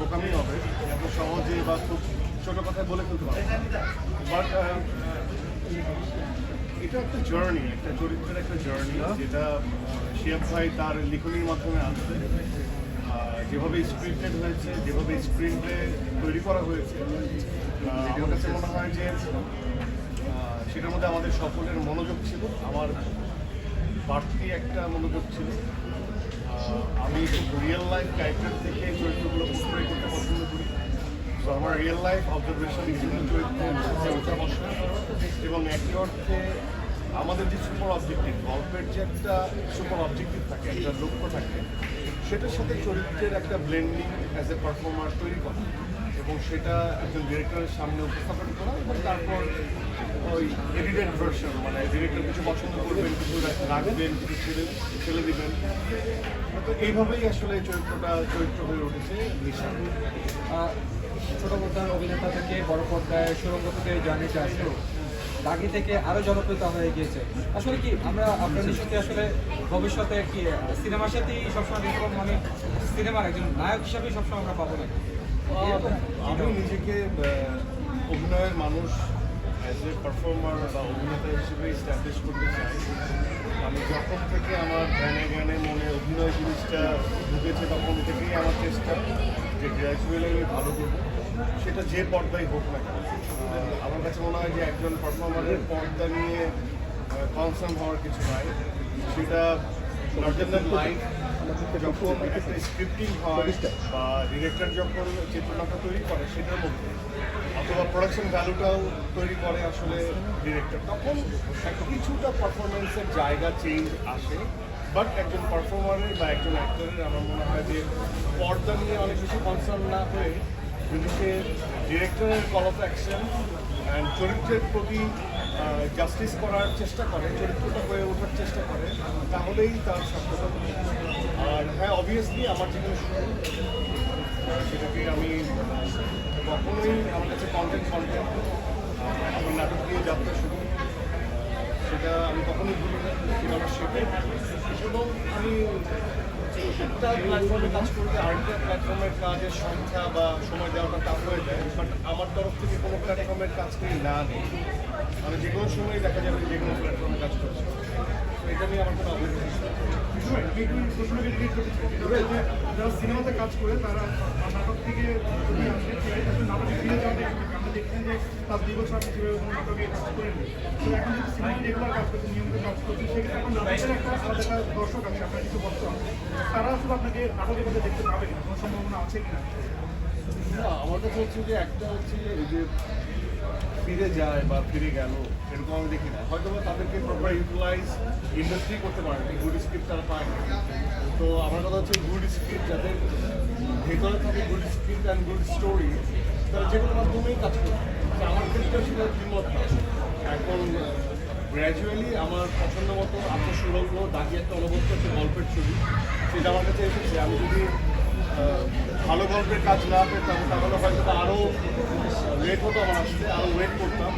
বোকামি হবে এত সহজে বা খুব ছোট কথায় বলে ফেলতে পারব বাট এটা একটা জার্নি একটা চরিত্রের একটা জার্নি যেটা শিয়াব ভাই তার লিখনির মাধ্যমে আসবে যেভাবে স্ক্রিপ্টেড হয়েছে যেভাবে স্ক্রিনপ্লে তৈরি করা হয়েছে আমার কাছে মনে হয় যে সেটার মধ্যে আমাদের সকলের মনোযোগ ছিল আমার বাড়তি একটা মনোযোগ ছিল। রিয়েল লাইফ ক্যারেক্টার থেকে চরিত্রগুলো করতে পছন্দ করি তো আমার রিয়েল লাইফ অবজারভেশন বিভিন্ন চরিত্র এবং একই অর্থে আমাদের যে সুপার অবজেক্টিভ গল্পের যে একটা সুপার অবজেক্টিভ থাকে, একটা লক্ষ্য থাকে, সেটার সাথে চরিত্রের একটা ব্লেন্ডিং অ্যাজ এ পারফর্মার তৈরি করা। এবং সেটা একজন ডিরেক্টরের সামনে উপস্থাপন করা এবং তারপর ওই এডিটেড ভার্সন মানে ডিরেক্টর কিছু পছন্দ করবেন, কিছু রাখবেন, কিছু ছেড়ে ফেলে দেবেন। তো এইভাবেই আসলে চরিত্রটা চরিত্র হয়ে উঠেছে নিশা ছোট পর্দার অভিনেতা থেকে বড় পর্দায় সুরঙ্গ থেকে জার্নিটা আসলো। দাগি থেকে আরও জনপ্রিয়তা হয়ে গিয়েছে। আসলে কি, আমরা আপনার নিশ্চয়ই আসলে ভবিষ্যতে কি সিনেমার সাথেই সবসময় এরকম মানে সিনেমার একজন নায়ক হিসাবেই সবসময় আমরা পাবো না আমি নিজেকে অভিনয়ের মানুষ অ্যাজ এ পারফর্মার বা অভিনেতা হিসেবে স্ট্যাবলিশ করতে চাই। আমি যখন থেকে আমার জ্ঞানে জ্ঞানে মনে অভিনয় জিনিসটা ঢুকেছে, তখন থেকেই আমার চেষ্টা যে গ্র্যাজুয়ালি আমি ভালো করব। সেটা যে পর্দায় হোক না কেন। আমার মনে হয় যে একজন পারফর্মারের পর্দা নিয়ে কনসার্ন হওয়ার কিছু নাই। সেটা লার্জার লাইফ যখন একটা স্ক্রিপ্টিং হয় বা ডিরেক্টর যখন চিত্রনাট্য তৈরি করে, সেটার মধ্যে, অথবা প্রোডাকশন ভ্যালুটাও তৈরি করে আসলে ডিরেক্টর তখন একটা কিছুটা পারফরমেন্সের জায়গা চেঞ্জ আসে। বাট একজন পারফর্মারের বা একজন অ্যাক্টরের আমার মনে হয় যে পর্দা নিয়ে অনেক বেশি কনসার্ন না হয়ে যদি সে ডিরেক্টরের কল অফ অ্যাকশন অ্যান্ড চরিত্রের প্রতি জাস্টিস করার চেষ্টা করে, চরিত্রটা হয়ে ওঠার চেষ্টা করে, তাহলেই তার সফলতা। আর হ্যাঁ অবভিয়াসলি আমার যেখানে শুরু সেটাকে আমি কখনোই আমার কাছে কন্টেন্ট কন্টেন্ট আমার নাটক দিয়ে যাত্রা শুরু। সেটা আমি কখনোই ভুলি না। সেটা আমি কাজ করলে আরেকটা প্ল্যাটফর্মের কাজের সংখ্যা বা সময় দেওয়াটা টাফ হয়ে যায় বাট আমার তরফ থেকে কোনো প্ল্যাটফর্মের কাজকে না নেই। আমি যে কোনো সময় দেখা যাবে যে কোনো প্ল্যাটফর্মে কাজ করছি। এটা নিয়ে আমার কোনো। যারা সিনেমাতে কাজ করে, তারা নাটক থেকে নাটকে ফিরে দেখছেন যে তার দুই বছর আপনি কাজ করেন। তো সিনেমা কাজ করছেন নিয়মিত কাজ করছেন সেক্ষেত্রে এখন নাটকের দর্শক আছে, আপনার কিছু বছর তারা আসলে আপনাকে নাটকের মধ্যে দেখতে পাবে কিনা? কোনো সম্ভাবনা আছে কিনা? না আমার কাছে হচ্ছে যে একটা হচ্ছে যে ফিরে যায় বা ফিরে গেল এরকম আমি দেখি না। হয়তো বা তাদেরকে প্রপার ইউটিলাইজ ইন্ডাস্ট্রি করতে পারে না গুড স্ক্রিপ্ট তারা পায় না। তো আমার কথা হচ্ছে গুড স্ক্রিপ্ট যাদের ভেতরে থাকে good script and good story তারা যে কোনো মাধ্যমেই কাজ করবে আমার ক্ষেত্রে সেটা দ্বিমত না। এখন গ্র্যাজুয়ালি আমার পছন্দ মতো আত্মসুলভ দাগি একটা অনবদ্য একটা গল্পের ছবি। সেটা আমার কাছে এসেছে। আমি যদি ভালো গল্পের কাজ না পেতাম, তাহলে হয়তো আরও লেট হতো আমার আসতে আরও ওয়েট করতাম।